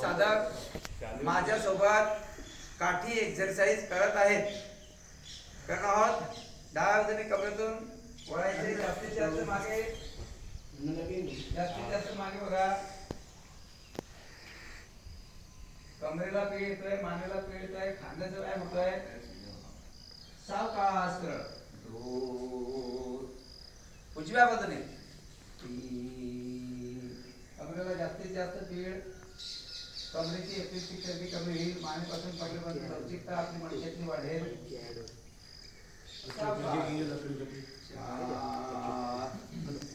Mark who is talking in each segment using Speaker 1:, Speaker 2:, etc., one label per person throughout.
Speaker 1: साधक माझ्यासोबत काठी एक्सरसाइज करत आहेत. करणार आहोत. दहा जणी कमरेतून वळायचे जास्तीत जास्त मागे. जास्तीत जास्त मागे बघा. कमरेला पीळ येतोय मानेला पीळ येतोय खांद्याचा व्यायाम होतोय. सावकाश कर दोन. उजव्या बाजूने. कमरेला जास्तीत जास्त पीळ कमरेची एपिस्टिक चरबी कमी होईल. मानेपासून पडल्यापासून लवचिकता आपली मणक्यातली वाढेल. सावकाश.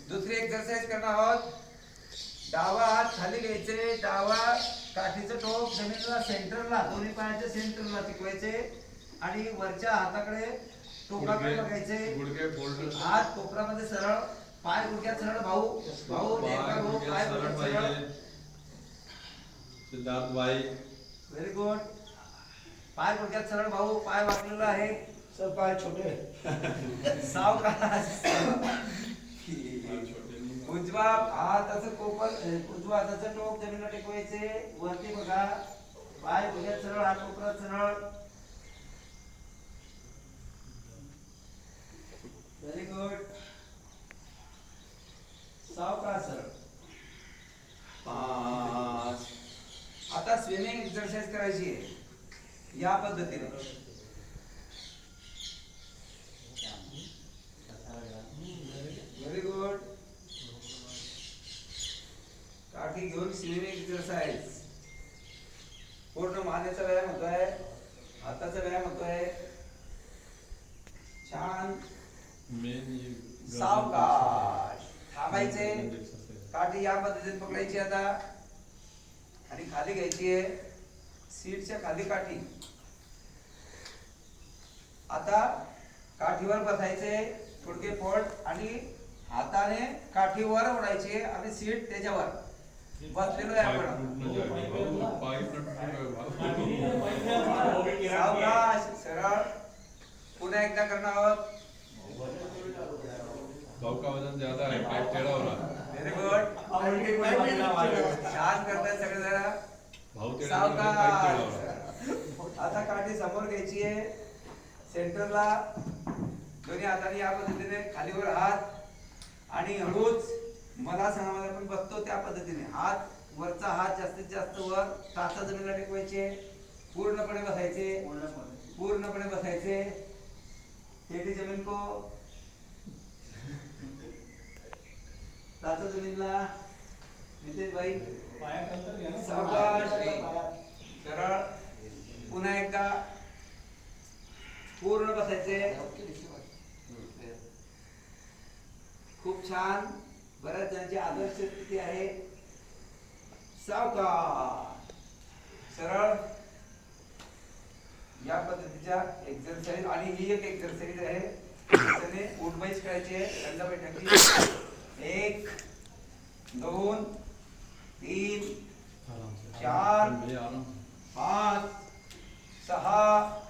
Speaker 1: दुसरी एक्सरसाइज करणार आहोत. डावा हात खाली घ्यायचे. डावा काठीचं टोक जमिनीला सेंटरला दोन्ही पायाच्या सेंटरला टिकवायचे. आणि वरच्या हाताकडे टोकाकडे बघायचे. हात कोपरामध्ये सरळ पाय गुडघ्यात सरळ भाऊ भाऊ भाऊ पाय सरळ
Speaker 2: सिद्धार्थ भाई.
Speaker 1: व्हेरी गुड पाय गुडघ्यात सरळ भाऊ पाय वाकलेला आहे.
Speaker 3: सर पाय छोटे
Speaker 1: सावकाश. उजवा हाताचं कोपर उजवा हाताचं टोक जमिनीला टेकवायचे. वरती बघा. पाय उद्या सरळ हात कोपरात सरळ. व्हेरी गुड सावकाश सरळ. स्विमिंग एक्सरसाइज करायची आहे. या पद्धतीने. व्हेरी गुड काठी घेऊन स्विमिंग एक्सरसाइज पूर्ण मानेचा व्यायाम होतोय. हाताचा व्यायाम होतोय. छान. सावकाश. थांबायचे. काठी या पद्धतीने पकडायची आता. आणि खाली घ्यायची आहे सीटच्या खाली काठी. आता काठीवर बसायचे थोडके फोल्ड आणि हाताने काठीवर ओढायचे आणि सीट त्याच्यावर. बसलेलो आहे आपण. सावकाश सरळ. पुन्हा एकदा करणार आहोत.
Speaker 2: भाव का वजन ज्यादा है पाइप टेढ़ा हो रहा है
Speaker 1: व्हेरी गुड छान करताय सगळे आता काठी समोर घ्यायची आहे. सेंटरला. दोन्ही हाताने या पद्धतीने खालीवर हात आणि हळूच मला सांगा आपण पण बसतो त्या पद्धतीने. हात वरचा हात जास्तीत जास्त वर टाचा जमिनीला टेकवायचे. पूर्णपणे बसायचे. पूर्णपणे बसायचे. टेढ़ी जमीन को टाचा जमीनला नितेशबाई सावकाश पुन्हा एकदा पूर्ण बसायचे. खूप छान. बऱ्याच जणांची आदर्श स्थिती आहे. सावकाश सरळ. या पद्धतीच्या एक्सरसाइज आणि ही एक एक्सरसाइज आहे. त्याने उठबाईच करायची आहे एक दोन तीन चार पाँच सहा